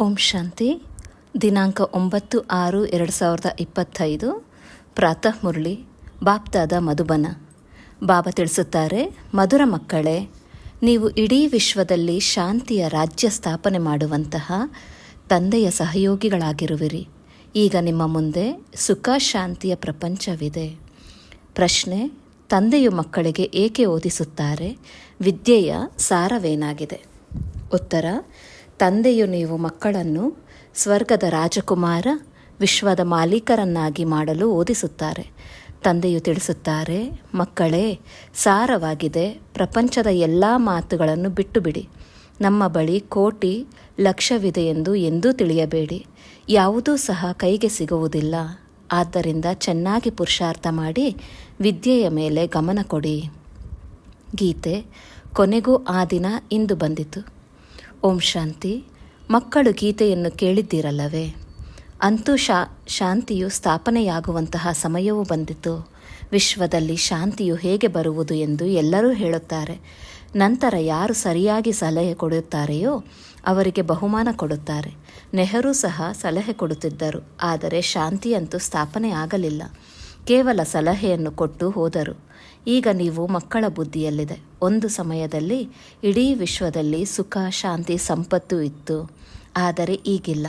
ಓಂ ಶಾಂತಿ. ದಿನಾಂಕ ಒಂಬತ್ತು ಆರು ಎರಡು ಸಾವಿರದ ಇಪ್ಪತ್ತೈದು. ಪ್ರಾತಃ ಮುರಳಿ. ಬಾಪ್ತಾದ ಮಧುಬನ. ಬಾಬಾ ತಿಳಿಸುತ್ತಾರೆ, ಮಧುರ ಮಕ್ಕಳೇ, ನೀವು ಇಡೀ ವಿಶ್ವದಲ್ಲಿ ಶಾಂತಿಯ ರಾಜ್ಯ ಸ್ಥಾಪನೆ ಮಾಡುವಂತಹ ತಂದೆಯ ಸಹಯೋಗಿಗಳಾಗಿರುವಿರಿ. ಈಗ ನಿಮ್ಮ ಮುಂದೆ ಸುಖ ಶಾಂತಿಯ ಪ್ರಪಂಚವಿದೆ. ಪ್ರಶ್ನೆ, ತಂದೆಯು ಮಕ್ಕಳಿಗೆ ಏಕೆ ಓದಿಸುತ್ತಾರೆ? ವಿದ್ಯೆಯ ಸಾರವೇನಾಗಿದೆ? ಉತ್ತರ ತಂದೆಯು ನೀವು ಮಕ್ಕಳನ್ನು ಸ್ವರ್ಗದ ರಾಜಕುಮಾರ, ವಿಶ್ವದ ಮಾಲೀಕರನ್ನಾಗಿ ಮಾಡಲು ಓದಿಸುತ್ತಾರೆ. ತಂದೆಯು ತಿಳಿಸುತ್ತಾರೆ, ಮಕ್ಕಳೇ, ಸಾರವಾಗಿದೆ, ಪ್ರಪಂಚದ ಎಲ್ಲ ಮಾತುಗಳನ್ನು ಬಿಟ್ಟು ಬಿಡಿ ನಮ್ಮ ಬಳಿ ಕೋಟಿ ಲಕ್ಷವಿದೆ ಎಂದು ಎಂದೂ ತಿಳಿಯಬೇಡಿ. ಯಾವುದೂ ಸಹ ಕೈಗೆ ಸಿಗುವುದಿಲ್ಲ. ಆದ್ದರಿಂದ ಚೆನ್ನಾಗಿ ಪುರುಷಾರ್ಥ ಮಾಡಿ ವಿದ್ಯೆಯ ಮೇಲೆ ಗಮನ ಕೊಡಿ. ಗೀತೆ ಕೊನೆಗೂ ಆ ದಿನ ಇಂದು ಬಂದಿತು. ಓಂ ಶಾಂತಿ. ಮಕ್ಕಳು ಗೀತೆಯನ್ನು ಕೇಳಿದ್ದೀರಲ್ಲವೇ? ಅಂತೂ ಶಾ, ಶಾಂತಿಯು ಸ್ಥಾಪನೆಯಾಗುವಂತಹ ಸಮಯವೂ ಬಂದಿತು. ವಿಶ್ವದಲ್ಲಿ ಶಾಂತಿಯು ಹೇಗೆ ಬರುವುದು ಎಂದು ಎಲ್ಲರೂ ಹೇಳುತ್ತಾರೆ. ನಂತರ ಯಾರು ಸರಿಯಾಗಿ ಸಲಹೆ ಕೊಡುತ್ತಾರೆಯೋ ಅವರಿಗೆ ಬಹುಮಾನ ಕೊಡುತ್ತಾರೆ. ನೆಹರು ಸಹ ಸಲಹೆ ಕೊಡುತ್ತಿದ್ದರು, ಆದರೆ ಶಾಂತಿಯಂತೂ ಸ್ಥಾಪನೆ ಆಗಲಿಲ್ಲ ಕೇವಲ ಸಲಹೆಯನ್ನು ಕೊಟ್ಟು ಹೋದರು. ಈಗ ನೀವು ಮಕ್ಕಳ ಬುದ್ಧಿಯಲ್ಲಿದೆ. ಒಂದು ಸಮಯದಲ್ಲಿ ಇಡೀ ವಿಶ್ವದಲ್ಲಿ ಸುಖ, ಶಾಂತಿ, ಸಂಪತ್ತು ಇತ್ತು. ಆದರೆ ಈಗಿಲ್ಲ.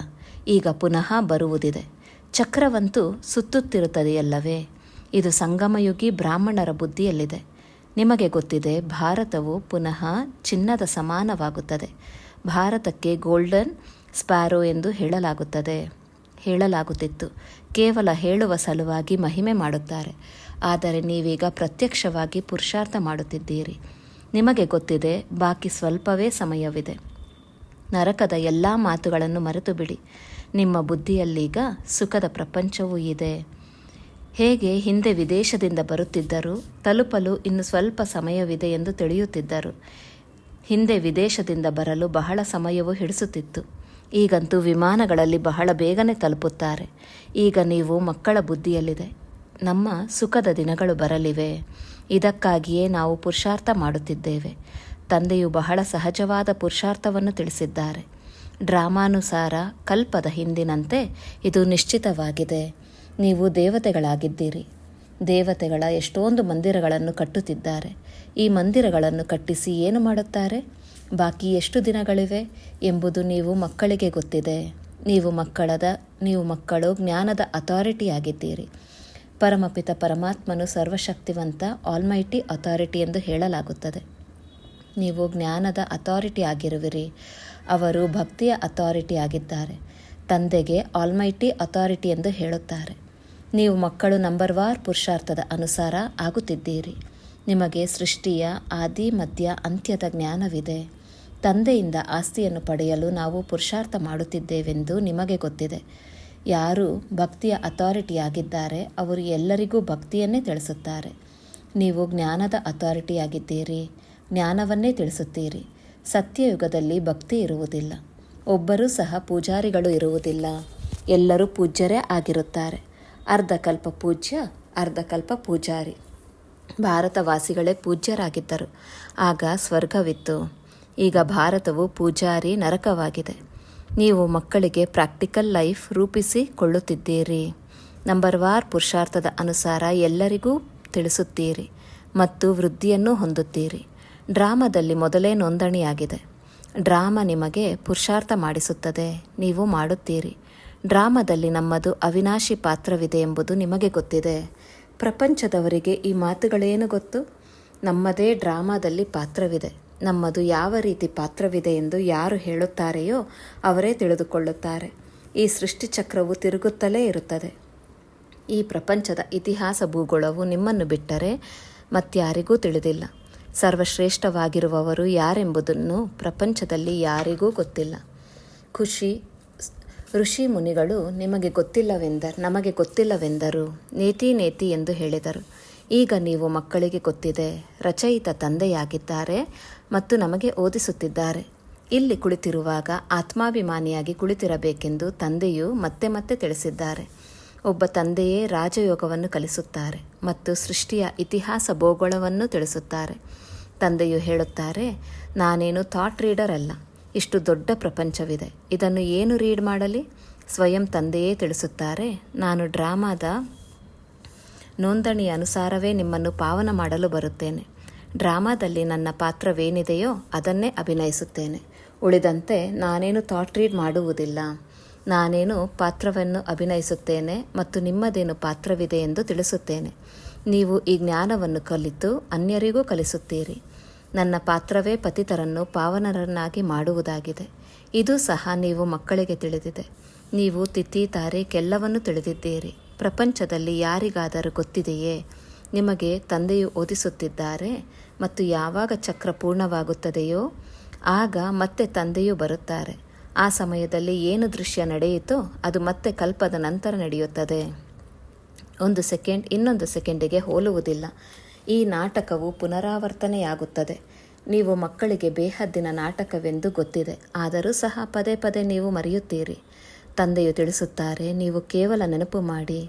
ಈಗ ಪುನಃ ಬರುವುದಿದೆ. ಚಕ್ರವಂತೂ ಸುತ್ತುತ್ತಿರುತ್ತದೆಯಲ್ಲವೇ? ಇದು ಸಂಗಮಯುಗಿ ಬ್ರಾಹ್ಮಣರ ಬುದ್ಧಿಯಲ್ಲಿದೆ. ನಿಮಗೆ ಗೊತ್ತಿದೆ, ಭಾರತವು ಪುನಃ ಚಿನ್ನದ ಸಮಾನವಾಗುತ್ತದೆ. ಭಾರತಕ್ಕೆ ಗೋಲ್ಡನ್ ಸ್ಪ್ಯಾರೋ ಎಂದು ಹೇಳಲಾಗುತ್ತದೆ. ಹೇಳಲಾಗುತ್ತಿತ್ತು. ಕೇವಲ ಹೇಳುವ ಸಲುವಾಗಿ ಮಹಿಮೆ ಮಾಡುತ್ತಾರೆ. ಆದರೆ ನೀವೀಗ ಪ್ರತ್ಯಕ್ಷವಾಗಿ ಪುರುಷಾರ್ಥ ಮಾಡುತ್ತಿದ್ದೀರಿ. ನಿಮಗೆ ಗೊತ್ತಿದೆ, ಬಾಕಿ ಸ್ವಲ್ಪವೇ ಸಮಯವಿದೆ. ನರಕದ ಎಲ್ಲ ಮಾತುಗಳನ್ನು ಮರೆತು ಬಿಡಿ ನಿಮ್ಮ ಬುದ್ಧಿಯಲ್ಲೀಗ ಸುಖದ ಪ್ರಪಂಚವೂ ಇದೆ. ಹೇಗೆ ಹಿಂದೆ ವಿದೇಶದಿಂದ ಬರುತ್ತಿದ್ದರು ತಲುಪಲು ಇನ್ನು ಸ್ವಲ್ಪ ಸಮಯವಿದೆ ಎಂದು ತಿಳಿಯುತ್ತಿದ್ದರು. ಹಿಂದೆ ವಿದೇಶದಿಂದ ಬರಲು ಬಹಳ ಸಮಯವು ಹಿಡಿಸುತ್ತಿತ್ತು. ಈಗಂತೂ ವಿಮಾನಗಳಲ್ಲಿ ಬಹಳ ಬೇಗನೆ ತಲುಪುತ್ತಾರೆ. ಈಗ ನೀವು ಮಕ್ಕಳ ಬುದ್ಧಿಯಲ್ಲಿದೆ. ನಮ್ಮ ಸುಖದ ದಿನಗಳು ಬರಲಿವೆ. ಇದಕ್ಕಾಗಿಯೇ ನಾವು ಪುರುಷಾರ್ಥ ಮಾಡುತ್ತಿದ್ದೇವೆ. ತಂದೆಯು ಬಹಳ ಸಹಜವಾದ ಪುರುಷಾರ್ಥವನ್ನು ತಿಳಿಸಿದ್ದಾರೆ. ಡ್ರಾಮಾನುಸಾರ ಕಲ್ಪದ ಹಿಂದಿನಂತೆ ಇದು ನಿಶ್ಚಿತವಾಗಿದೆ. ನೀವು ದೇವತೆಗಳಾಗಿದ್ದೀರಿ. ದೇವತೆಗಳ ಎಷ್ಟೊಂದು ಮಂದಿರಗಳನ್ನು ಕಟ್ಟುತ್ತಿದ್ದಾರೆ. ಈ ಮಂದಿರಗಳನ್ನು ಕಟ್ಟಿಸಿ ಏನು ಮಾಡುತ್ತಾರೆ? ಬಾಕಿ ಎಷ್ಟು ದಿನಗಳಿವೆ ಎಂಬುದು ನೀವು ಮಕ್ಕಳಿಗೆ ಗೊತ್ತಿದೆ. ನೀವು ಮಕ್ಕಳದ, ನೀವು ಮಕ್ಕಳು ಜ್ಞಾನದ ಅಥಾರಿಟಿಯಾಗಿದ್ದೀರಿ. ಪರಮಪಿತ ಪರಮಾತ್ಮನು ಸರ್ವಶಕ್ತಿವಂತ, ಆಲ್ಮೈಟಿ ಅಥಾರಿಟಿ ಎಂದು ಹೇಳಲಾಗುತ್ತದೆ. ನೀವು ಜ್ಞಾನದ ಅಥಾರಿಟಿ ಆಗಿರುವಿರಿ. ಅವರು ಭಕ್ತಿಯ ಅಥಾರಿಟಿ ಆಗಿದ್ದಾರೆ. ತಂದೆಗೆ ಆಲ್ಮೈಟಿ ಅಥಾರಿಟಿ ಎಂದು ಹೇಳುತ್ತಾರೆ. ನೀವು ಮಕ್ಕಳು ನಂಬರ್ ವಾರ್ ಪುರುಷಾರ್ಥದ ಅನುಸಾರ ಆಗುತ್ತಿದ್ದೀರಿ. ನಿಮಗೆ ಸೃಷ್ಟಿಯ, ಆದಿ ಮಧ್ಯ ಅಂತ್ಯದ ಜ್ಞಾನವಿದೆ. ತಂದೆಯಿಂದ ಆಸ್ತಿಯನ್ನು ಪಡೆಯಲು ನಾವು ಪುರುಷಾರ್ಥ ಮಾಡುತ್ತಿದ್ದೇವೆಂದು ನಿಮಗೆ ಗೊತ್ತಿದೆ. ಯಾರು ಭಕ್ತಿಯ ಅಥಾರಿಟಿಯಾಗಿದ್ದಾರೆ, ಅವರು ಎಲ್ಲರಿಗೂ ಭಕ್ತಿಯನ್ನೇ ತಿಳಿಸುತ್ತಾರೆ. ನೀವು ಜ್ಞಾನದ ಅಥಾರಿಟಿಯಾಗಿದ್ದೀರಿ, ಜ್ಞಾನವನ್ನೇ ತಿಳಿಸುತ್ತೀರಿ. ಸತ್ಯಯುಗದಲ್ಲಿ ಭಕ್ತಿ ಇರುವುದಿಲ್ಲ. ಒಬ್ಬರೂ ಸಹ ಪೂಜಾರಿಗಳು ಇರುವುದಿಲ್ಲ. ಎಲ್ಲರೂ ಪೂಜ್ಯರೇ ಆಗಿರುತ್ತಾರೆ. ಅರ್ಧಕಲ್ಪ ಪೂಜ್ಯ ಅರ್ಧಕಲ್ಪ ಪೂಜಾರಿ. ಭಾರತವಾಸಿಗಳೇ ಪೂಜ್ಯರಾಗಿದ್ದರು. ಆಗ ಸ್ವರ್ಗವಿತ್ತು. ಈಗ ಭಾರತವು ಪೂಜಾರಿ ನರಕವಾಗಿದೆ. ನೀವು ಮಕ್ಕಳಿಗೆ ಪ್ರಾಕ್ಟಿಕಲ್ ಲೈಫ್ ರೂಪಿಸಿಕೊಳ್ಳುತ್ತಿದ್ದೀರಿ. ನಂಬರ್ ವಾರ್ ಪುರುಷಾರ್ಥದ ಅನುಸಾರ ಎಲ್ಲರಿಗೂ ತಿಳಿಸುತ್ತೀರಿ ಮತ್ತು ವೃದ್ಧಿಯನ್ನು ಹೊಂದುತ್ತೀರಿ. ಡ್ರಾಮಾದಲ್ಲಿ ಮೊದಲೇ ನೋಂದಣಿಯಾಗಿದೆ. ಡ್ರಾಮಾ ನಿಮಗೆ ಪುರುಷಾರ್ಥ ಮಾಡಿಸುತ್ತದೆ. ನೀವು ಮಾಡುತ್ತೀರಿ. ಡ್ರಾಮಾದಲ್ಲಿ ನಮ್ಮದು ಅವಿನಾಶಿ ಪಾತ್ರವಿದೆ ಎಂಬುದು ನಿಮಗೆ ಗೊತ್ತಿದೆ. ಪ್ರಪಂಚದವರಿಗೆ ಈ ಮಾತುಗಳೇನು ಗೊತ್ತು? ನಮ್ಮದೇ ಡ್ರಾಮಾದಲ್ಲಿ ಪಾತ್ರವಿದೆ. ನಮ್ಮದು ಯಾವ ರೀತಿ ಪಾತ್ರವಿದೆ ಎಂದು ಯಾರು ಹೇಳುತ್ತಾರೆಯೋ ಅವರೇ ತಿಳಿದುಕೊಳ್ಳುತ್ತಾರೆ. ಈ ಸೃಷ್ಟಿಚಕ್ರವು ತಿರುಗುತ್ತಲೇ ಇರುತ್ತದೆ. ಈ ಪ್ರಪಂಚದ ಇತಿಹಾಸ ಭೂಗೋಳವು ನಿಮ್ಮನ್ನು ಬಿಟ್ಟರೆ ಮತ್ಯಾರಿಗೂ ತಿಳಿದಿಲ್ಲ. ಸರ್ವಶ್ರೇಷ್ಠವಾಗಿರುವವರು ಯಾರೆಂಬುದನ್ನು ಪ್ರಪಂಚದಲ್ಲಿ ಯಾರಿಗೂ ಗೊತ್ತಿಲ್ಲ. ಖುಷಿ, ಋಷಿ ಮುನಿಗಳು ನಿಮಗೆ ಗೊತ್ತಿಲ್ಲವೆಂದರು ನಮಗೆ ಗೊತ್ತಿಲ್ಲವೆಂದರು. ನೇತಿ ನೇತಿ ಎಂದು ಹೇಳಿದರು. ಈಗ ನೀವು ಮಕ್ಕಳಿಗೆ ಗೊತ್ತಿದೆ ರಚಯಿತ ತಂದೆಯಾಗಿದ್ದಾರೆ ಮತ್ತು ನಮಗೆ ಓದಿಸುತ್ತಿದ್ದಾರೆ. ಇಲ್ಲಿ ಕುಳಿತಿರುವಾಗ ಆತ್ಮಾಭಿಮಾನಿಯಾಗಿ ಕುಳಿತಿರಬೇಕೆಂದು ತಂದೆಯು ಮತ್ತೆ ಮತ್ತೆ ತಿಳಿಸಿದ್ದಾರೆ. ಒಬ್ಬ ತಂದೆಯೇ ರಾಜಯೋಗವನ್ನು ಕಲಿಸುತ್ತಾರೆ ಮತ್ತು ಸೃಷ್ಟಿಯ ಇತಿಹಾಸ ಭೂಗೋಳವನ್ನು ತಿಳಿಸುತ್ತಾರೆ. ತಂದೆಯು ಹೇಳುತ್ತಾರೆ, ನಾನೇನು ಥಾಟ್ ರೀಡರ್ ಅಲ್ಲ, ಇಷ್ಟು ದೊಡ್ಡ ಪ್ರಪಂಚವಿದೆ, ಇದನ್ನು ಏನು ರೀಡ್ ಮಾಡಲಿ? ಸ್ವಯಂ ತಂದೆಯೇ ತಿಳಿಸುತ್ತಾರೆ, ನಾನು ಡ್ರಾಮಾದ ನೋಂದಣಿಯ ಅನುಸಾರವೇ ನಿಮ್ಮನ್ನು ಪಾವನ ಮಾಡಲು ಬರುತ್ತೇನೆ. ಡ್ರಾಮಾದಲ್ಲಿ ನನ್ನ ಪಾತ್ರವೇನಿದೆಯೋ ಅದನ್ನೇ ಅಭಿನಯಿಸುತ್ತೇನೆ. ಉಳಿದಂತೆ ನಾನೇನು ಥಾಟ್ ರೀಡ್ ಮಾಡುವುದಿಲ್ಲ. ನಾನೇನು ಪಾತ್ರವನ್ನು ಅಭಿನಯಿಸುತ್ತೇನೆ ಮತ್ತು ನಿಮ್ಮದೇನು ಪಾತ್ರವಿದೆ ಎಂದು ತಿಳಿಸುತ್ತೇನೆ. ನೀವು ಈ ಜ್ಞಾನವನ್ನು ಕಲಿತು ಅನ್ಯರಿಗೂ ಕಲಿಸುತ್ತೀರಿ. ನನ್ನ ಪಾತ್ರವೇ ಪತಿತರನ್ನು ಪಾವನರನ್ನಾಗಿ ಮಾಡುವುದಾಗಿದೆ. ಇದು ಸಹ ನೀವು ಮಕ್ಕಳಿಗೆ ತಿಳಿದಿದೆ. ನೀವು ತಿಥಿ ತಾರೀಖೆಲ್ಲವನ್ನು ತಿಳಿದಿದ್ದೀರಿ. ಪ್ರಪಂಚದಲ್ಲಿ ಯಾರಿಗಾದರೂ ಗೊತ್ತಿದೆಯೇ? ನಿಮಗೆ ತಂದೆಯು ಓದಿಸುತ್ತಿದ್ದಾರೆ ಮತ್ತು ಯಾವಾಗ ಚಕ್ರ ಪೂರ್ಣವಾಗುತ್ತದೆಯೋ, ಆಗ ಮತ್ತೆ ತಂದೆಯು ಬರುತ್ತಾರೆ. ಆ ಸಮಯದಲ್ಲಿ ಏನು ದೃಶ್ಯ ನಡೆಯಿತೋ, ಅದು ಮತ್ತೆ ಕಲ್ಪದ ನಂತರ ನಡೆಯುತ್ತದೆ. ಒಂದು ಸೆಕೆಂಡ್, ಇನ್ನೊಂದು ಸೆಕೆಂಡಿಗೆ ಹೋಲುವುದಿಲ್ಲ. ಈ ನಾಟಕವು ಪುನರಾವರ್ತನೆಯಾಗುತ್ತದೆ. ನೀವು ಮಕ್ಕಳಿಗೆ ಬೇಹದ್ದಿನ ನಾಟಕವೆಂದು ಗೊತ್ತಿದೆ. ಆದರೂ ಸಹ ಪದೇ ಪದೇ ನೀವು ಮರೆಯುತ್ತೀರಿ. ತಂದೆಯು ತಿಳಿಸುತ್ತಾರೆ, ನೀವು ಕೇವಲ ನೆನಪು ಮಾಡಿ,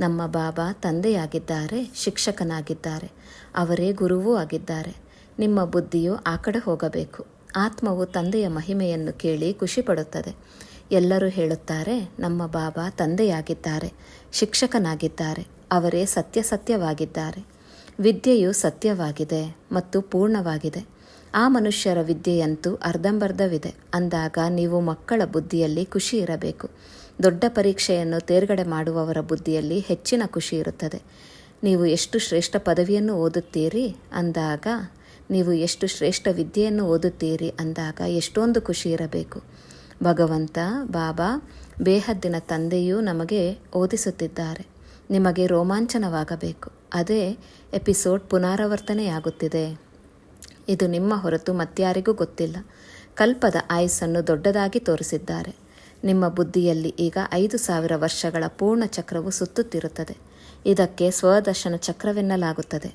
ನಮ್ಮ ಬಾಬಾ ತಂದೆಯಾಗಿದ್ದಾರೆ, ಶಿಕ್ಷಕನಾಗಿದ್ದಾರೆ, ಅವರೇ ಗುರುವೂ ಆಗಿದ್ದಾರೆ, ನಿಮ್ಮ ಬುದ್ಧಿಯು ಆ ಕಡೆ ಹೋಗಬೇಕು, ಆತ್ಮವು ತಂದೆಯ ಮಹಿಮೆಯನ್ನು ಕೇಳಿ ಖುಷಿಪಡುತ್ತದೆ, ಎಲ್ಲರೂ ಹೇಳುತ್ತಾರೆ, ನಮ್ಮ ಬಾಬಾ ತಂದೆಯಾಗಿದ್ದಾರೆ, ಶಿಕ್ಷಕನಾಗಿದ್ದಾರೆ, ಅವರೇ ಸತ್ಯ ಸತ್ಯವಾಗಿದ್ದಾರೆ, ವಿದ್ಯೆಯು ಸತ್ಯವಾಗಿದೆ ಮತ್ತು ಪೂರ್ಣವಾಗಿದೆ ಆ ಮನುಷ್ಯರ ವಿದ್ಯೆಯಂತೂ ಅರ್ಧಂಬರ್ಧವಿದೆ. ಅಂದಾಗ ನೀವು ಮಕ್ಕಳ ಬುದ್ಧಿಯಲ್ಲಿ ಖುಷಿ ಇರಬೇಕು. ದೊಡ್ಡ ಪರೀಕ್ಷೆಯನ್ನು ತೇರ್ಗಡೆ ಮಾಡುವವರ ಬುದ್ಧಿಯಲ್ಲಿ ಹೆಚ್ಚಿನ ಖುಷಿ ಇರುತ್ತದೆ. ನೀವು ಎಷ್ಟು ಶ್ರೇಷ್ಠ ಪದವಿಯನ್ನು ಓದುತ್ತೀರಿ? ಅಂದಾಗ, ನೀವು ಎಷ್ಟು ಶ್ರೇಷ್ಠ ವಿದ್ಯೆಯನ್ನು ಓದುತ್ತೀರಿ? ಅಂದಾಗ ಎಷ್ಟೊಂದು ಖುಷಿ ಇರಬೇಕು. ಭಗವಂತ, ಬಾಬಾ, ಬೇಹದ್ದಿನ ತಂದೆಯೂ ನಮಗೆ ಓದಿಸುತ್ತಿದ್ದಾರೆ. ನಿಮಗೆ ರೋಮಾಂಚನವಾಗಬೇಕು. ಅದೇ ಎಪಿಸೋಡ್ ಪುನರಾವರ್ತನೆಯಾಗುತ್ತಿದೆ. ಇದು ನಿಮ್ಮ ಹೊರತು ಮತ್ಯಾರಿಗೂ ಗೊತ್ತಿಲ್ಲ. ಕಲ್ಪದ ಆಯುಸ್ಸನ್ನು ದೊಡ್ಡದಾಗಿ ತೋರಿಸಿದ್ದಾರೆ. ನಿಮ್ಮ ಬುದ್ಧಿಯಲ್ಲಿ ಈಗ ಐದು ಸಾವಿರ ವರ್ಷಗಳ ಪೂರ್ಣ ಚಕ್ರವು ಸುತ್ತುತ್ತಿರುತ್ತದೆ. ಇದಕ್ಕೆ ಸ್ವದರ್ಶನ ಚಕ್ರವೆನ್ನಲಾಗುತ್ತದೆ.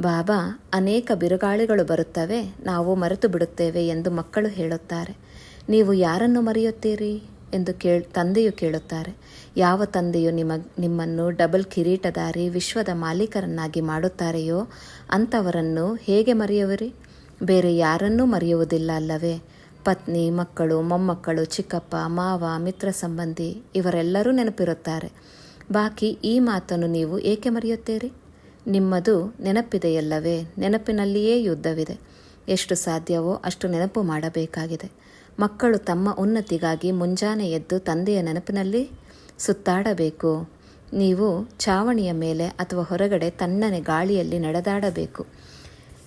ಬಾಬಾ, ಅನೇಕ ಬಿರುಗಾಳಿಗಳು ಬರುತ್ತವೆ, ನಾವು ಮರೆತು ಬಿಡುತ್ತೇವೆ ಎಂದು ಮಕ್ಕಳು ಹೇಳುತ್ತಾರೆ. ನೀವು ಯಾರನ್ನು ಮರೆಯುತ್ತೀರಿ? ಎಂದು ಕೇಳ್, ತಂದೆಯು ಕೇಳುತ್ತಾರೆ. ಯಾವ ತಂದೆಯು ನಿಮ್ಮ, ನಿಮ್ಮನ್ನು ಡಬಲ್ ಕಿರೀಟದಾರಿ ವಿಶ್ವದ ಮಾಲೀಕರನ್ನಾಗಿ ಮಾಡುತ್ತಾರೆಯೋ ಅಂಥವರನ್ನು ಹೇಗೆ ಮರೆಯುವಿರಿ? ಬೇರೆ ಯಾರನ್ನೂ ಮರೆಯುವುದಿಲ್ಲ ಅಲ್ಲವೇ? ಪತ್ನಿ, ಮಕ್ಕಳು, ಮೊಮ್ಮಕ್ಕಳು, ಚಿಕ್ಕಪ್ಪ, ಮಾವ, ಮಿತ್ರ ಸಂಬಂಧಿ ಇವರೆಲ್ಲರೂ ನೆನಪಿರುತ್ತಾರೆ. ಬಾಕಿ ಈ ಮಾತನ್ನು ನೀವು ಏಕೆ ಮರೆಯುತ್ತೀರಿ? ನಿಮ್ಮದು ನೆನಪಿದೆಯಲ್ಲವೇ? ನೆನಪಿನಲ್ಲಿಯೇ ಯುದ್ಧವಿದೆ. ಎಷ್ಟು ಸಾಧ್ಯವೋ ಅಷ್ಟು ನೆನಪು ಮಾಡಬೇಕಾಗಿದೆ. ಮಕ್ಕಳು ತಮ್ಮ ಉನ್ನತಿಗಾಗಿ ಮುಂಜಾನೆ ಎದ್ದು ತಂದೆಯ ನೆನಪಿನಲ್ಲಿ ಸುತ್ತಾಡಬೇಕು. ನೀವು ಚಾವಣಿಯ ಮೇಲೆ ಅಥವಾ ಹೊರಗಡೆ ತಣ್ಣನೆ ಗಾಳಿಯಲ್ಲಿ ನಡೆದಾಡಬೇಕು.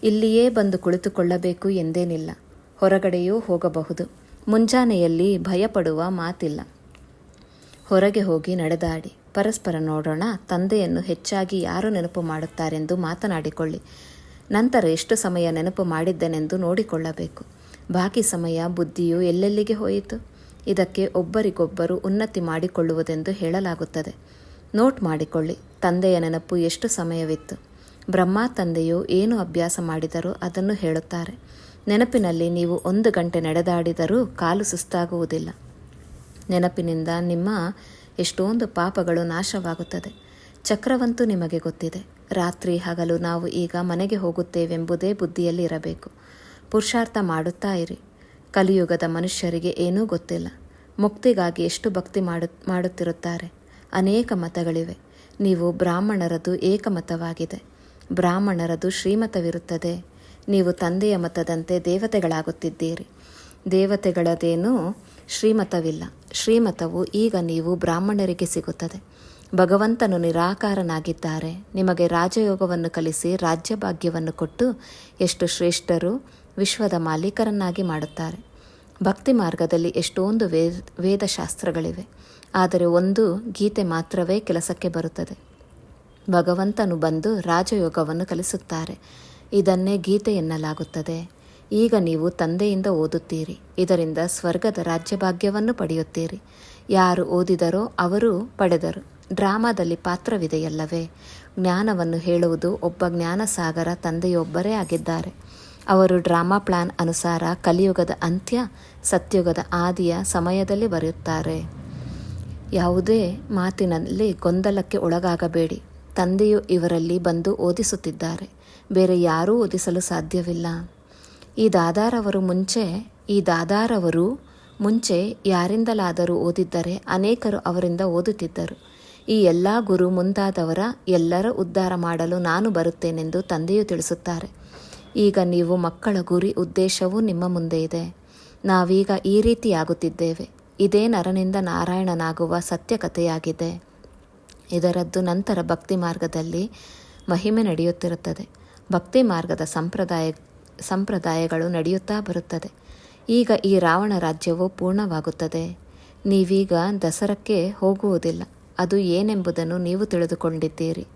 ಇಲ್ಲಿಯೇ ಬಂದು ಕುಳಿತುಕೊಳ್ಳಬೇಕು ಎಂದೇನಿಲ್ಲ. ಹೊರಗಡೆಯೂ ಹೋಗಬಹುದು. ಮುಂಜಾನೆಯಲ್ಲಿ ಭಯಪಡುವ ಮಾತಿಲ್ಲ. ಹೊರಗೆ ಹೋಗಿ ನಡೆದಾಡಿ. ಪರಸ್ಪರ ನೋಡೋಣ, ತಂದೆಯನ್ನು ಹೆಚ್ಚಾಗಿ ಯಾರು ನೆನಪು ಮಾಡುತ್ತಾರೆಂದು ಮಾತನಾಡಿಕೊಳ್ಳಿ. ನಂತರ ಎಷ್ಟು ಸಮಯ ನೆನಪು ಮಾಡಿದ್ದನೆಂದು ನೋಡಿಕೊಳ್ಳಬೇಕು. ಬಾಕಿ ಸಮಯ, ಬುದ್ಧಿಯು ಎಲ್ಲೆಲ್ಲಿಗೆ ಹೋಯಿತು? ಇದಕ್ಕೆ ಒಬ್ಬರಿಗೊಬ್ಬರು ಉನ್ನತಿ ಮಾಡಿಕೊಳ್ಳುವುದೆಂದು ಹೇಳಲಾಗುತ್ತದೆ. ನೋಟ್ ಮಾಡಿಕೊಳ್ಳಿ. ತಂದೆಯ ನೆನಪು ಎಷ್ಟು ಸಮಯವಿತ್ತು? ಬ್ರಹ್ಮ ತಂದೆಯು ಏನು ಅಭ್ಯಾಸ ಮಾಡಿದರೂ ಅದನ್ನು ಹೇಳುತ್ತಾರೆ. ನೆನಪಿನಲ್ಲಿ ನೀವು ಒಂದು ಗಂಟೆ ನಡೆದಾಡಿದರೂ ಕಾಲು ಸುಸ್ತಾಗುವುದಿಲ್ಲ. ನೆನಪಿನಿಂದ ನಿಮ್ಮ ಎಷ್ಟೊಂದು ಪಾಪಗಳು ನಾಶವಾಗುತ್ತದೆ. ಚಕ್ರವಂತೂ ನಿಮಗೆ ಗೊತ್ತಿದೆ. ರಾತ್ರಿ ಹಗಲು ನಾವು ಈಗ ಮನೆಗೆ ಹೋಗುತ್ತೇವೆಂಬುದೇ ಬುದ್ಧಿಯಲ್ಲಿ ಇರಬೇಕು. ಪುರುಷಾರ್ಥ ಮಾಡುತ್ತಾ ಇರಿ. ಕಲಿಯುಗದ ಮನುಷ್ಯರಿಗೆ ಏನೂ ಗೊತ್ತಿಲ್ಲ. ಮುಕ್ತಿಗಾಗಿ ಎಷ್ಟು ಭಕ್ತಿ ಮಾಡು, ಮಾಡುತ್ತಿರುತ್ತಾರೆ. ಅನೇಕ ಮತಗಳಿವೆ. ನೀವು ಬ್ರಾಹ್ಮಣರದು ಏಕಮತವಾಗಿದೆ. ಬ್ರಾಹ್ಮಣರದು ಶ್ರೀಮತವಿರುತ್ತದೆ. ನೀವು ತಂದೆಯ ಮತದಂತೆ ದೇವತೆಗಳಾಗುತ್ತಿದ್ದೀರಿ. ದೇವತೆಗಳದೇನೂ ಶ್ರೀಮತವಿಲ್ಲ. ಶ್ರೀಮತವು ಈಗ ನೀವು ಬ್ರಾಹ್ಮಣರಿಗೆ ಸಿಗುತ್ತದೆ. ಭಗವಂತನು ನಿರಾಕಾರನಾಗಿದ್ದಾರೆ. ನಿಮಗೆ ರಾಜಯೋಗವನ್ನು ಕಲಿಸಿ ರಾಜ್ಯಭಾಗ್ಯವನ್ನು ಕೊಟ್ಟು ಎಷ್ಟು ಶ್ರೇಷ್ಠರು ವಿಶ್ವದ ಮಾಲೀಕರನ್ನಾಗಿ ಮಾಡುತ್ತಾರೆ. ಭಕ್ತಿ ಮಾರ್ಗದಲ್ಲಿ ಎಷ್ಟೊಂದು ವೇದ, ವೇದಶಾಸ್ತ್ರಗಳಿವೆ. ಆದರೆ ಒಂದು ಗೀತೆ ಮಾತ್ರವೇ ಕೆಲಸಕ್ಕೆ ಬರುತ್ತದೆ. ಭಗವಂತನು ಬಂದು ರಾಜಯೋಗವನ್ನು ಕಲಿಸುತ್ತಾರೆ. ಇದನ್ನೇ ಗೀತೆ ಎನ್ನಲಾಗುತ್ತದೆ. ಈಗ ನೀವು ತಂದೆಯಿಂದ ಓದುತ್ತೀರಿ. ಇದರಿಂದ ಸ್ವರ್ಗದ ರಾಜ್ಯಭಾಗ್ಯವನ್ನು ಪಡೆಯುತ್ತೀರಿ. ಯಾರು ಓದಿದರೋ ಅವರು ಪಡೆದರು. ಡ್ರಾಮಾದಲ್ಲಿ ಪಾತ್ರವಿದೆಯಲ್ಲವೇ? ಜ್ಞಾನವನ್ನು ಹೇಳುವುದು ಒಬ್ಬ ಜ್ಞಾನಸಾಗರ ತಂದೆಯೊಬ್ಬರೇ ಆಗಿದ್ದಾರೆ. ಅವರು ಡ್ರಾಮಾ ಪ್ಲಾನ್ ಅನುಸಾರ ಕಲಿಯುಗದ ಅಂತ್ಯ, ಸತ್ಯುಗದ ಆದಿಯ ಸಮಯದಲ್ಲಿ ಬರೆಯುತ್ತಾರೆ. ಯಾವುದೇ ಮಾತಿನಲ್ಲಿ ಗೊಂದಲಕ್ಕೆ ಒಳಗಾಗಬೇಡಿ. ತಂದೆಯು ಇವರಲ್ಲಿ ಬಂದು ಓದಿಸುತ್ತಿದ್ದಾರೆ. ಬೇರೆ ಯಾರೂ ಓದಿಸಲು ಸಾಧ್ಯವಿಲ್ಲ. ಈ ದಾದಾರವರು ಮುಂಚೆ, ಈ ದಾದಾರವರು ಮುಂಚೆ ಯಾರಿಂದಲಾದರೂ ಓದಿದ್ದರೆ ಅನೇಕರು ಅವರಿಂದ ಓದುತ್ತಿದ್ದರು. ಈ ಎಲ್ಲ ಗುರು ಮುಂದಾದವರ ಎಲ್ಲರ ಉದ್ಧಾರ ಮಾಡಲು ನಾನು ಬರುತ್ತೇನೆಂದು ತಂದೆಯು ತಿಳಿಸುತ್ತಾರೆ. ಈಗ ನೀವು ಮಕ್ಕಳ ಗುರಿ ಉದ್ದೇಶವೂ ನಿಮ್ಮ ಮುಂದೆ ಇದೆ. ನಾವೀಗ ಈ ರೀತಿಯಾಗುತ್ತಿದ್ದೇವೆ. ಇದೇ ನರನಿಂದ ನಾರಾಯಣನಾಗುವ ಸತ್ಯ ಕಥೆಯಾಗಿದೆ ಇದರದ್ದು ನಂತರ ಭಕ್ತಿ ಮಾರ್ಗದಲ್ಲಿ ಮಹಿಮೆ ನಡೆಯುತ್ತಿರುತ್ತದೆ. ಭಕ್ತಿ ಮಾರ್ಗದ ಸಂಪ್ರದಾಯ, ಸಂಪ್ರದಾಯಗಳು ನಡೆಯುತ್ತಾ ಬರುತ್ತದೆ. ಈಗ ಈ ರಾವಣ ರಾಜ್ಯವು ಪೂರ್ಣವಾಗುತ್ತದೆ. ನೀವೀಗ ದಸರಕ್ಕೆ ಹೋಗುವುದಿಲ್ಲ. ಅದು ಏನೆಂಬುದನ್ನು ನೀವು ತಿಳಿದುಕೊಂಡಿದ್ದೀರಿ.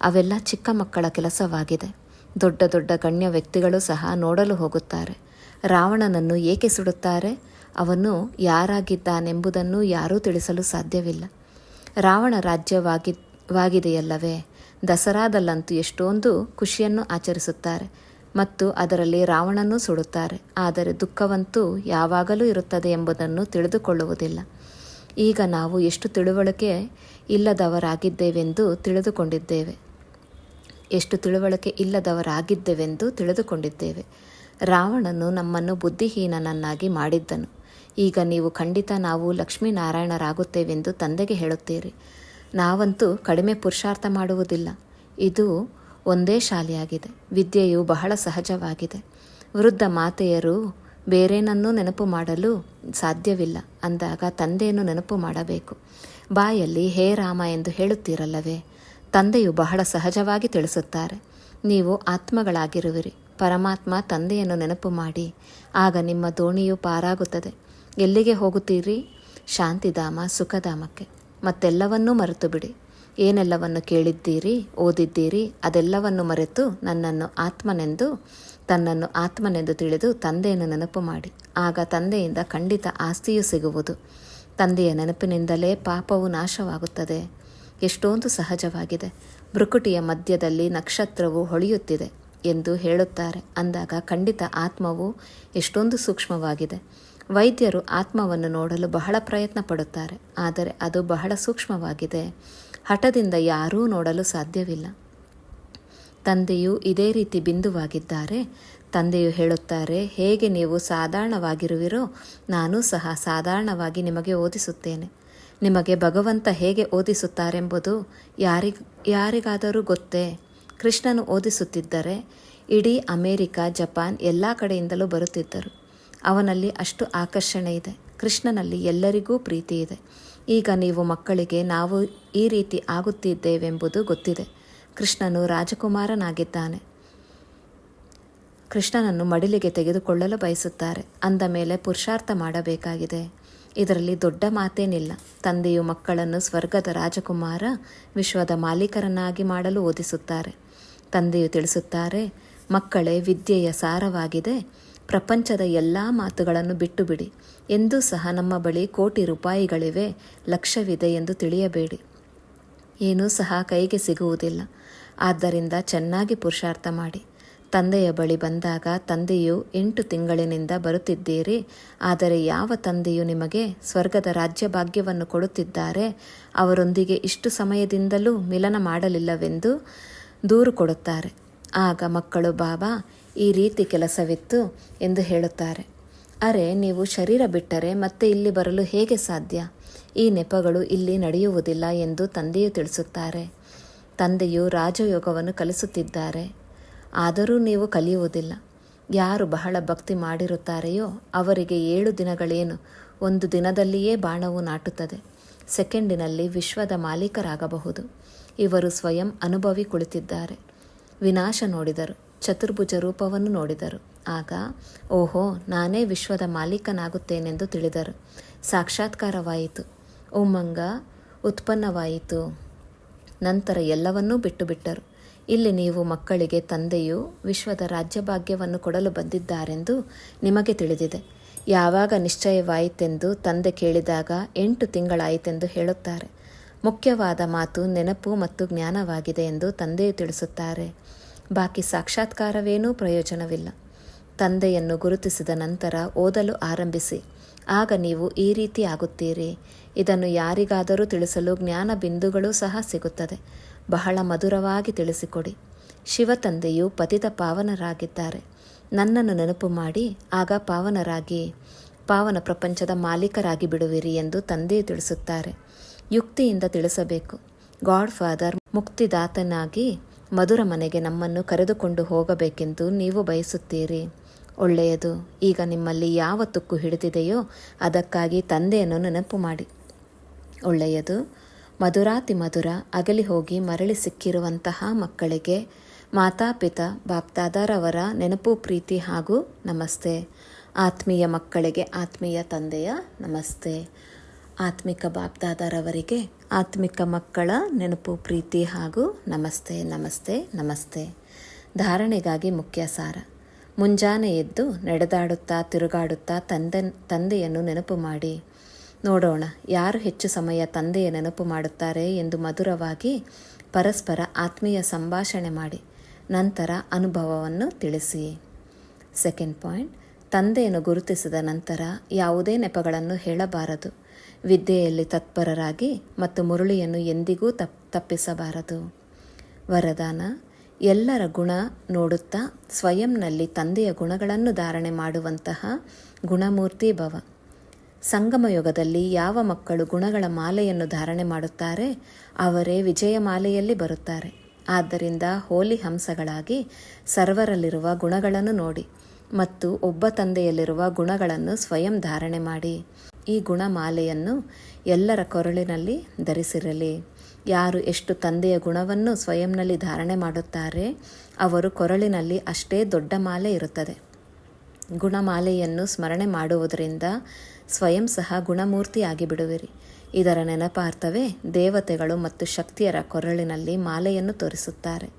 ಅವೆಲ್ಲ ಚಿಕ್ಕ ಮಕ್ಕಳ ಕೆಲಸವಾಗಿದೆ. ದೊಡ್ಡ ದೊಡ್ಡ ಗಣ್ಯ ವ್ಯಕ್ತಿಗಳು ಸಹ ನೋಡಲು ಹೋಗುತ್ತಾರೆ. ರಾವಣನನ್ನು ಏಕೆ ಸುಡುತ್ತಾರೆ? ಅವನು ಯಾರಾಗಿದ್ದಾನೆಂಬುದನ್ನು ಯಾರೂ ತಿಳಿಸಲು ಸಾಧ್ಯವಿಲ್ಲ. ರಾವಣ ರಾಜ್ಯವಾಗಿ, ವಾಗಿದೆಯಲ್ಲವೇ? ದಸರಾದಲ್ಲಂತೂ ಎಷ್ಟೊಂದು ಖುಷಿಯನ್ನು ಆಚರಿಸುತ್ತಾರೆ ಮತ್ತು ಅದರಲ್ಲಿ ರಾವಣನೂ ಸುಡುತ್ತಾರೆ. ಆದರೆ ದುಃಖವಂತೂ ಯಾವಾಗಲೂ ಇರುತ್ತದೆ ಎಂಬುದನ್ನು ತಿಳಿದುಕೊಳ್ಳುವುದಿಲ್ಲ. ಈಗ ನಾವು ಎಷ್ಟು ತಿಳುವಳಿಕೆ ಇಲ್ಲದವರಾಗಿದ್ದೇವೆಂದು ತಿಳಿದುಕೊಂಡಿದ್ದೇವೆ. ಎಷ್ಟು ತಿಳುವಳಿಕೆ ಇಲ್ಲದವರಾಗಿದ್ದೇವೆಂದು ತಿಳಿದುಕೊಂಡಿದ್ದೇವೆ. ರಾವಣನು ನಮ್ಮನ್ನು ಬುದ್ಧಿಹೀನನನ್ನಾಗಿ ಮಾಡಿದ್ದನು. ಈಗ ನೀವು ಖಂಡಿತ ನಾವು ಲಕ್ಷ್ಮೀನಾರಾಯಣರಾಗುತ್ತೇವೆಂದು ತಂದೆಗೆ ಹೇಳುತ್ತೀರಿ. ನಾವಂತೂ ಕಡಿಮೆ ಪುರುಷಾರ್ಥ ಮಾಡುವುದಿಲ್ಲ. ಇದು ಒಂದೇ ಶಾಲೆಯಾಗಿದೆ. ವಿದ್ಯೆಯು ಬಹಳ ಸಹಜವಾಗಿದೆ. ವೃದ್ಧ ಮಾತೆಯರು ಬೇರೇನನ್ನೂ ನೆನಪು ಮಾಡಲು ಸಾಧ್ಯವಿಲ್ಲ ಅಂದಾಗ ತಂದೆಯನ್ನು ನೆನಪು ಮಾಡಬೇಕು. ಬಾಯಲ್ಲಿ ಹೇ ರಾಮ ಎಂದು ಹೇಳುತ್ತೀರಲ್ಲವೇ? ತಂದೆಯು ಬಹಳ ಸಹಜವಾಗಿ ತಿಳಿಸುತ್ತಾರೆ. ನೀವು ಆತ್ಮಗಳಾಗಿರುವಿರಿ. ಪರಮಾತ್ಮ ತಂದೆಯನ್ನು ನೆನಪು ಮಾಡಿ. ಆಗ ನಿಮ್ಮ ದೋಣಿಯು ಪಾರಾಗುತ್ತದೆ. ಎಲ್ಲಿಗೆ ಹೋಗುತ್ತೀರಿ? ಶಾಂತಿಧಾಮ, ಸುಖಧಾಮಕ್ಕೆ. ಮತ್ತೆಲ್ಲವನ್ನೂ ಮರೆತು ಬಿಡಿ ಏನೆಲ್ಲವನ್ನು ಕೇಳಿದ್ದೀರಿ, ಓದಿದ್ದೀರಿ, ಅದೆಲ್ಲವನ್ನು ಮರೆತು ನನ್ನನ್ನು ಆತ್ಮನೆಂದು, ತನ್ನನ್ನು ಆತ್ಮನೆಂದು ತಿಳಿದು ತಂದೆಯನ್ನು ನೆನಪು ಮಾಡಿ. ಆಗ ತಂದೆಯಿಂದ ಖಂಡಿತ ಆಸ್ತಿಯು ಸಿಗುವುದು. ತಂದೆಯ ನೆನಪಿನಿಂದಲೇ ಪಾಪವು ನಾಶವಾಗುತ್ತದೆ. ಎಷ್ಟೊಂದು ಸಹಜವಾಗಿದೆ. ಭ್ರುಕುಟಿಯ ಮಧ್ಯದಲ್ಲಿ ನಕ್ಷತ್ರವು ಹೊಳೆಯುತ್ತಿದೆ ಎಂದು ಹೇಳುತ್ತಾರೆ. ಅಂದಾಗ ಖಂಡಿತ ಆತ್ಮವು ಎಷ್ಟೊಂದು ಸೂಕ್ಷ್ಮವಾಗಿದೆ. ವೈದ್ಯರು ಆತ್ಮವನ್ನು ನೋಡಲು ಬಹಳ ಪ್ರಯತ್ನ ಪಡುತ್ತಾರೆ, ಆದರೆ ಅದು ಬಹಳ ಸೂಕ್ಷ್ಮವಾಗಿದೆ. ಹಠದಿಂದ ಯಾರೂ ನೋಡಲು ಸಾಧ್ಯವಿಲ್ಲ. ತಂದೆಯು ಇದೇ ರೀತಿ ಬಿಂದುವಾಗಿದ್ದಾರೆ. ತಂದೆಯು ಹೇಳುತ್ತಾರೆ, ಹೇಗೆ ನೀವು ಸಾಧಾರಣವಾಗಿರುವಿರೋ, ನಾನು ಸಹ ಸಾಧಾರಣವಾಗಿ ನಿಮಗೆ ಓದಿಸುತ್ತೇನೆ. ನಿಮಗೆ ಭಗವಂತ ಹೇಗೆ ಓದಿಸುತ್ತಾರೆಂಬುದು ಯಾರಿಗ್, ಯಾರಿಗಾದರೂ ಗೊತ್ತೇ? ಕೃಷ್ಣನು ಓದಿಸುತ್ತಿದ್ದರೆ, ಇಡೀ ಅಮೇರಿಕಾ, ಜಪಾನ್ ಎಲ್ಲ ಕಡೆಯಿಂದಲೂ ಬರುತ್ತಿದ್ದರು. ಅವನಲ್ಲಿ ಅಷ್ಟು ಆಕರ್ಷಣೆ ಇದೆ. ಕೃಷ್ಣನಲ್ಲಿ ಎಲ್ಲರಿಗೂ ಪ್ರೀತಿ ಇದೆ. ಈಗ ನೀವು ಮಕ್ಕಳಿಗೆ ನಾವು ಈ ರೀತಿ ಆಗುತ್ತಿದ್ದೇವೆಂಬುದು ಗೊತ್ತಿದೆ. ಕೃಷ್ಣನು ರಾಜಕುಮಾರನಾಗಿದ್ದಾನೆ. ಕೃಷ್ಣನನ್ನು ಮಡಿಲಿಗೆ ತೆಗೆದುಕೊಳ್ಳಲು ಬಯಸುತ್ತಾರೆ. ಅಂದ ಮೇಲೆ ಪುರುಷಾರ್ಥ ಮಾಡಬೇಕಾಗಿದೆ. ಇದರಲ್ಲಿ ದೊಡ್ಡ ಮಾತೇನಿಲ್ಲ. ತಂದೆಯು ಮಕ್ಕಳನ್ನು ಸ್ವರ್ಗದ ರಾಜಕುಮಾರ, ವಿಶ್ವದ ಮಾಲೀಕರನ್ನಾಗಿ ಮಾಡಲು ಓದಿಸುತ್ತಾರೆ. ತಂದೆಯು ತಿಳಿಸುತ್ತಾರೆ, ಮಕ್ಕಳೇ, ವಿದ್ಯೆಯ ಸಾರವಾಗಿದೆ. ಪ್ರಪಂಚದ ಎಲ್ಲ ಮಾತುಗಳನ್ನು ಬಿಟ್ಟು ಬಿಡಿ ಎಂದೂ ಸಹ ನಮ್ಮ ಬಳಿ ಕೋಟಿ ರೂಪಾಯಿಗಳಿವೆ, ಲಕ್ಷವಿದೆ ಎಂದು ತಿಳಿಯಬೇಡಿ. ಏನೂ ಸಹ ಕೈಗೆ ಸಿಗುವುದಿಲ್ಲ. ಆದ್ದರಿಂದ ಚೆನ್ನಾಗಿ ಪುರುಷಾರ್ಥ ಮಾಡಿ. ತಂದೆಯ ಬಳಿ ಬಂದಾಗ ತಂದೆಯು ಎಂಟು ತಿಂಗಳಿನಿಂದ ಬರುತ್ತಿದ್ದೀರಿ. ಆದರೆ ಯಾವ ತಂದೆಯು ನಿಮಗೆ ಸ್ವರ್ಗದ ರಾಜ್ಯ ಭಾಗ್ಯವನ್ನು ಕೊಡುತ್ತಿದ್ದಾರೆ? ಅವರೊಂದಿಗೆ ಇಷ್ಟು ಸಮಯದಿಂದಲೂ ಮಿಲನ ಮಾಡಲಿಲ್ಲವೆಂದು ದೂರು ಕೊಡುತ್ತಾರೆ. ಆಗ ಮಕ್ಕಳು, ಬಾಬಾ ಈ ರೀತಿ ಕೆಲಸವಿತ್ತು ಎಂದು ಹೇಳುತ್ತಾರೆ. ಅರೆ, ನೀವು ಶರೀರ ಬಿಟ್ಟರೆ ಮತ್ತೆ ಇಲ್ಲಿ ಬರಲು ಹೇಗೆ ಸಾಧ್ಯ? ಈ ನೆಪಗಳು ಇಲ್ಲಿ ನಡೆಯುವುದಿಲ್ಲ ಎಂದು ತಂದೆಯು ತಿಳಿಸುತ್ತಾರೆ. ತಂದೆಯು ರಾಜಯೋಗವನ್ನು ಕಲಿಸುತ್ತಿದ್ದಾರೆ. ಆದರೂ ನೀವು ಕಲಿಯುವುದಿಲ್ಲ. ಯಾರು ಬಹಳ ಭಕ್ತಿ ಮಾಡಿರುತ್ತಾರೆಯೋ ಅವರಿಗೆ ಏಳು ದಿನಗಳೇನು? ಒಂದು ದಿನದಲ್ಲಿಯೇ ಬಾಣವು ನಾಟುತ್ತದೆ. ಸೆಕೆಂಡಿನಲ್ಲಿ ವಿಶ್ವದ ಮಾಲೀಕರಾಗಬಹುದು. ಇವರು ಸ್ವಯಂ ಅನುಭವಿ ಕುಳಿತಿದ್ದಾರೆ. ವಿನಾಶ ನೋಡಿದರು. ಚತುರ್ಭುಜ ರೂಪವನ್ನು ನೋಡಿದರು. ಆಗ, ಓಹೋ, ನಾನೇ ವಿಶ್ವದ ಮಾಲೀಕನಾಗುತ್ತೇನೆಂದು ತಿಳಿದರು. ಸಾಕ್ಷಾತ್ಕಾರವಾಯಿತು. ಉಮ್ಮಂಗ ಉತ್ಪನ್ನವಾಯಿತು. ನಂತರ ಎಲ್ಲವನ್ನೂ ಬಿಟ್ಟು ಬಿಟ್ಟರು ಇಲ್ಲಿ ನೀವು ಮಕ್ಕಳಿಗೆ ತಂದೆಯು ವಿಶ್ವದ ರಾಜ್ಯಭಾಗ್ಯವನ್ನು ಕೊಡಲು ಬಂದಿದ್ದಾರೆಂದು ನಿಮಗೆ ತಿಳಿದಿದೆ. ಯಾವಾಗ ನಿಶ್ಚಯವಾಯಿತೆಂದು ತಂದೆ ಕೇಳಿದಾಗ ಎಂಟು ತಿಂಗಳಾಯಿತೆಂದು ಹೇಳುತ್ತಾರೆ. ಮುಖ್ಯವಾದ ಮಾತು ನೆನಪು ಮತ್ತು ಜ್ಞಾನವಾಗಿದೆ ಎಂದು ತಂದೆಯು ತಿಳಿಸುತ್ತಾರೆ. ಬಾಕಿ ಸಾಕ್ಷಾತ್ಕಾರವೇನೂ ಪ್ರಯೋಜನವಿಲ್ಲ. ತಂದೆಯನ್ನು ಗುರುತಿಸಿದ ನಂತರ ಓದಲು ಆರಂಭಿಸಿ. ಆಗ ನೀವು ಈ ರೀತಿ ಆಗುತ್ತೀರಿ. ಇದನ್ನು ಯಾರಿಗಾದರೂ ತಿಳಿಸಲು ಜ್ಞಾನ ಬಿಂದುಗಳು ಸಹ ಸಿಗುತ್ತದೆ. ಬಹಳ ಮಧುರವಾಗಿ ತಿಳಿಸಿಕೊಡಿ. ಶಿವ ತಂದೆಯು ಪತಿತ ಪಾವನರಾಗಿದ್ದಾರೆ. ನನ್ನನ್ನು ನೆನಪು ಮಾಡಿ, ಆಗ ಪಾವನರಾಗಿ, ಪಾವನ ಪ್ರಪಂಚದ ಮಾಲೀಕರಾಗಿ ಬಿಡುವಿರಿ ಎಂದು ತಂದೆ ತಿಳಿಸುತ್ತಾರೆ. ಯುಕ್ತಿಯಿಂದ ತಿಳಿಸಬೇಕು. ಗಾಡ್ ಫಾದರ್ ಮುಕ್ತಿದಾತನಾಗಿ ಮಧುರ ಮನೆಗೆ ನಮ್ಮನ್ನು ಕರೆದುಕೊಂಡು ಹೋಗಬೇಕೆಂದು ನೀವು ಬಯಸುತ್ತೀರಿ. ಒಳ್ಳೆಯದು. ಈಗ ನಿಮ್ಮಲ್ಲಿ ಯಾವ ತುಕ್ಕು ಹಿಡಿದಿದೆಯೋ ಅದಕ್ಕಾಗಿ ತಂದೆಯನ್ನು ನೆನಪು ಮಾಡಿ. ಒಳ್ಳೆಯದು. ಮಧುರಾತಿ ಮಧುರ ಅಗಲಿ ಹೋಗಿ ಮರಳಿ ಸಿಕ್ಕಿರುವಂತಹ ಮಕ್ಕಳಿಗೆ ಮಾತಾಪಿತಾ ಬಾಪ್ದಾದಾರವರ ನೆನಪು, ಪ್ರೀತಿ ಹಾಗೂ ನಮಸ್ತೆ. ಆತ್ಮೀಯ ಮಕ್ಕಳಿಗೆ ಆತ್ಮೀಯ ತಂದೆಯ ನಮಸ್ತೆ. ಆತ್ಮಿಕ ಬಾಪ್ದಾದರವರಿಗೆ ಆತ್ಮಿಕ ಮಕ್ಕಳ ನೆನಪು, ಪ್ರೀತಿ ಹಾಗೂ ನಮಸ್ತೆ ನಮಸ್ತೆ ನಮಸ್ತೆ. ಧಾರಣೆಗಾಗಿ ಮುಖ್ಯ ಸಾರ ಮುಂಜಾನೆ ಎದ್ದು ನಡೆದಾಡುತ್ತಾ, ತಿರುಗಾಡುತ್ತಾ ತಂದೆ, ತಂದೆಯನ್ನು ನೆನಪು ಮಾಡಿ. ನೋಡೋಣ, ಯಾರು ಹೆಚ್ಚು ಸಮಯ ತಂದೆಯ ನೆನಪು ಮಾಡುತ್ತಾರೆ ಎಂದು ಮಧುರವಾಗಿ ಪರಸ್ಪರ ಆತ್ಮೀಯ ಸಂಭಾಷಣೆ ಮಾಡಿ. ನಂತರ ಅನುಭವವನ್ನು ತಿಳಿಸಿ. ಸೆಕೆಂಡ್ ಪಾಯಿಂಟ್, ತಂದೆಯನ್ನು ಗುರುತಿಸಿದ ನಂತರ ಯಾವುದೇ ನೆಪಗಳನ್ನು ಹೇಳಬಾರದು. ವಿದ್ಯೆಯಲ್ಲಿ ತತ್ಪರರಾಗಿ ಮತ್ತು ಮುರುಳಿಯನ್ನು ಎಂದಿಗೂ ತಪ್, ತಪ್ಪಿಸಬಾರದು. ವರದಾನ, ಎಲ್ಲರ ಗುಣ ನೋಡುತ್ತಾ ಸ್ವಯಂನಲ್ಲಿ ತಂದೆಯ ಗುಣಗಳನ್ನು ಧಾರಣೆ ಮಾಡುವಂತಹ ಗುಣಮೂರ್ತಿ ಭವ. ಸಂಗಮ ಯುಗದಲ್ಲಿ ಯಾವ ಮಕ್ಕಳು ಗುಣಗಳ ಮಾಲೆಯನ್ನು ಧಾರಣೆ ಮಾಡುತ್ತಾರೆ, ಅವರೇ ವಿಜಯ ಮಾಲೆಯಲ್ಲಿ ಬರುತ್ತಾರೆ. ಆದ್ದರಿಂದ ಹೋಲಿ ಹಂಸಗಳಾಗಿ ಸರ್ವರಲ್ಲಿರುವ ಗುಣಗಳನ್ನು ನೋಡಿ ಮತ್ತು ಒಬ್ಬ ತಂದೆಯಲ್ಲಿರುವ ಗುಣಗಳನ್ನು ಸ್ವಯಂ ಧಾರಣೆ ಮಾಡಿ. ಈ ಗುಣಮಾಲೆಯನ್ನು ಎಲ್ಲರ ಕೊರಳಿನಲ್ಲಿ ಧರಿಸಿರಲಿ. ಯಾರು ಎಷ್ಟು ತಂದೆಯ ಗುಣವನ್ನು ಸ್ವಯಂನಲ್ಲಿ ಧಾರಣೆ ಮಾಡುತ್ತಾರೆ, ಅವರು ಕೊರಳಿನಲ್ಲಿ ಅಷ್ಟೇ ದೊಡ್ಡ ಮಾಲೆ ಇರುತ್ತದೆ. ಗುಣಮಾಲೆಯನ್ನು ಸ್ಮರಣೆ ಮಾಡುವುದರಿಂದ ಸ್ವಯಂ ಸಹ ಗುಣಮೂರ್ತಿಯಾಗಿ ಬಿಡುವಿರಿ ಇದರ ನೆನಪಾರ್ಥವೇ, ದೇವತೆಗಳು ಮತ್ತು ಶಕ್ತಿಯರ ಕೊರಳಿನಲ್ಲಿ ಮಾಲೆಯನ್ನು ತೋರಿಸುತ್ತಾರೆ.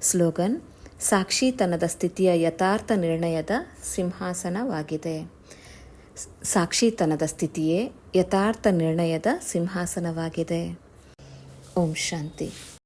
ಸ್ಲೋಗನ್, ಸಾಕ್ಷಿತನದ ಸ್ಥಿತಿಯ ಯಥಾರ್ಥ ನಿರ್ಣಯದ ಸಿಂಹಾಸನವಾಗಿದೆ. ಸಾಕ್ಷಿತನದ ಸ್ಥಿತಿಯೇ ಯಥಾರ್ಥ ನಿರ್ಣಯದ ಸಿಂಹಾಸನವಾಗಿದೆ. ಓಂ ಶಾಂತಿ.